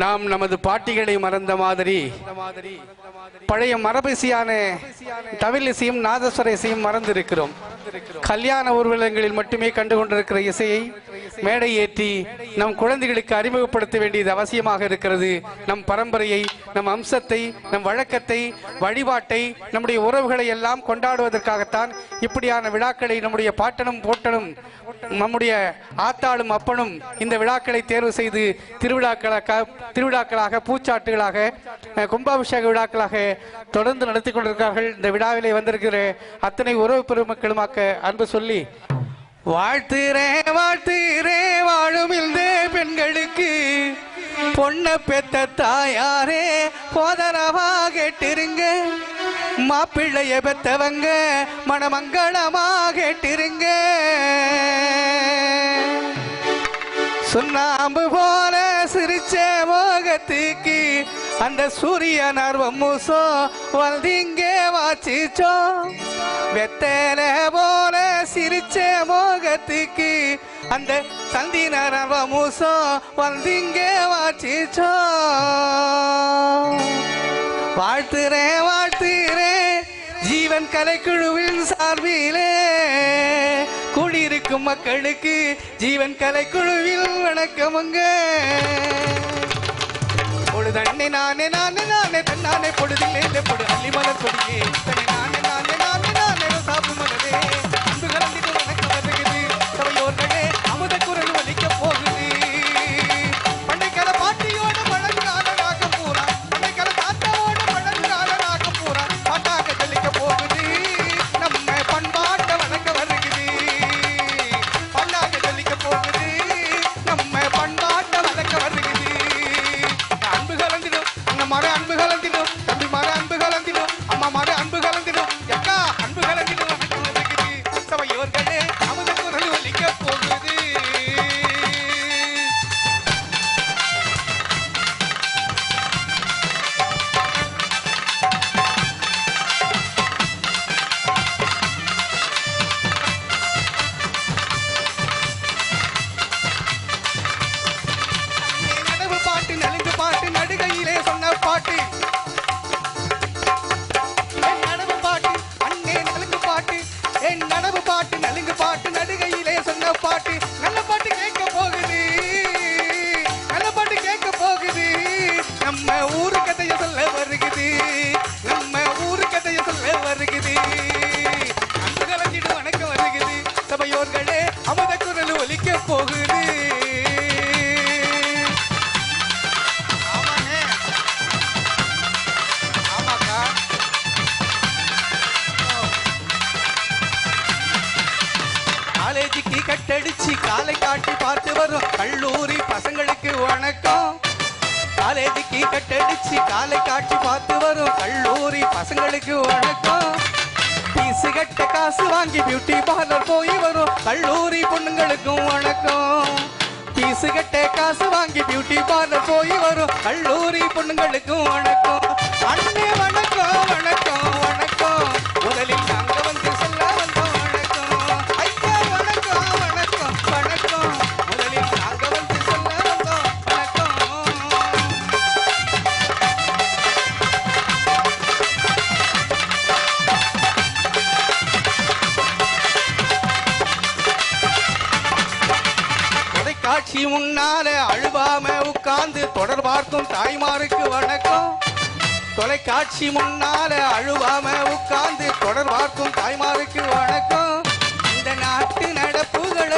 நாம் நமது பாட்டிகளை மறந்த மாதிரி பழைய மரபிசையான தவில் இசையும் நாதஸ்வர இசையும் மறந்திருக்கிறோம். கல்யாண ஊர்வலங்களில் மட்டுமே கண்டு கொண்டிருக்கிற இசையை மேடை ஏற்றி நம் குழந்தைகளுக்கு அறிமுகப்படுத்த வேண்டியது அவசியமாக இருக்கிறது. நம் பரம்பரையை நம் அம்சத்தை நம் வழக்கத்தை வழிபாட்டை நம்முடைய உறவுகளை எல்லாம் கொண்டாடுவதற்காகத்தான் இப்படியான விழாக்களை நம்முடைய பாட்டனும் போட்டனும் நம்முடைய ஆத்தாளும் அப்பனும் இந்த விழாக்களை தேர்வு செய்து திருவிழாக்களாக திருவிழாக்களாக பூச்சாட்டுகளாக கும்பாபிஷேக விழாக்களாக தொடர்ந்து நடத்தி கொண்டிருக்கிறார்கள். இந்த விழாவிலே வந்திருக்கிற அத்தனை உறவு பெருமக்களுமாக்க அன்பு சொல்லி வாழ்த்துறேன் வாழ்த்து! பொண்ண பெத்த தாயாரே போதரவா கேட்டிருங்க மாப்பிள்ளைய பெத்தவங்க மணமங்களமா கேட்டிருங்க சுண்ணாம்பு போல சிரிச்ச மோகத்துக்கு அந்த சூரிய நர்வம் மூசோ வந்திங்க வாச்சிச்சோ வெத்தல போல சிரிச்ச மோகத்துக்கு அந்த சந்தின நரவ மூசோ வந்திங்க வாச்சிச்சோ. வாழ்த்துறேன் வாழ்த்துறேன் ஜீவன் கலைக்குழுவின் சார்பிலே. கூடியிருக்கும் மக்களுக்கு ஜீவன் கலைக்குழுவில் வணக்கமுங்க பொழுதண்ணே நானே நானே நானே தன்னானே பொழுதில்லை பொழுது அள்ளி காலேஜுக்கு கட்டடிச்சு காலை காட்டி பார்த்து வரும். கல்லூரி பசங்களுக்கு வணக்கம். காலேஜுக்கு கட்டடிச்சு காலை காட்டி பார்த்து வரும். கல்லூரி பசங்களுக்கு வணக்கம். பீசு கட்ட காசு வாங்கி பியூட்டி பார்லர் போய் வரும். கல்லூரி பொண்ணுங்களுக்கும் வணக்கம். பீசு கட்ட காசு வாங்கி பியூட்டி பார்லர் போய் வரும். கல்லூரி பொண்ணுங்களுக்கும் வணக்கம். அண்ணே வணக்கம் வணக்கம் வணக்கம். முதலில் அடி முன்னால அழுவாம உட்கார்ந்து தொடர் பார்க்கும் தாய்மாருக்கு வணக்கம். தொலைக்காட்சி முன்னால அழுவாம உட்கார்ந்து தொடர் பார்க்கும் தாய்மாருக்கு வணக்கம். இந்த நாட்டு நடப்புகள்